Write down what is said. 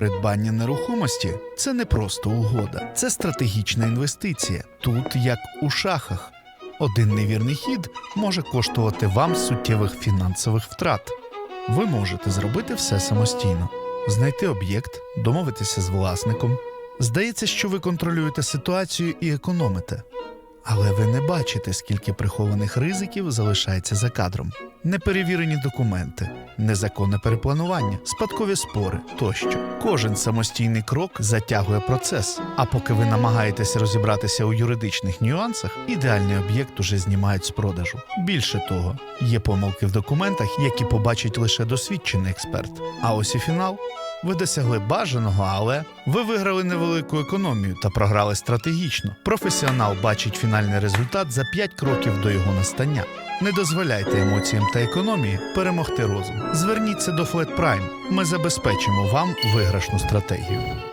Придбання нерухомості це не просто угода, це стратегічна інвестиція. Тут як у шахах. Один невірний хід може коштувати вам суттєвих фінансових втрат. Ви можете зробити все самостійно: знайти об'єкт, домовитися з власником. Здається, що ви контролюєте ситуацію і економите. Але ви не бачите, скільки прихованих ризиків залишається за кадром. Неперевірені документи, незаконне перепланування, спадкові спори тощо. Кожен самостійний крок затягує процес. А поки ви намагаєтеся розібратися у юридичних нюансах, ідеальний об'єкт уже знімають з продажу. Більше того, є помилки в документах, які побачить лише досвідчений експерт. А ось і фінал. Ви досягли бажаного, але ви виграли невелику економію та програли стратегічно. Професіонал бачить фінальний результат за 5 кроків до його настання. Не дозволяйте емоціям та економії перемогти розум. Зверніться до Flat Prime. Ми забезпечимо вам виграшну стратегію.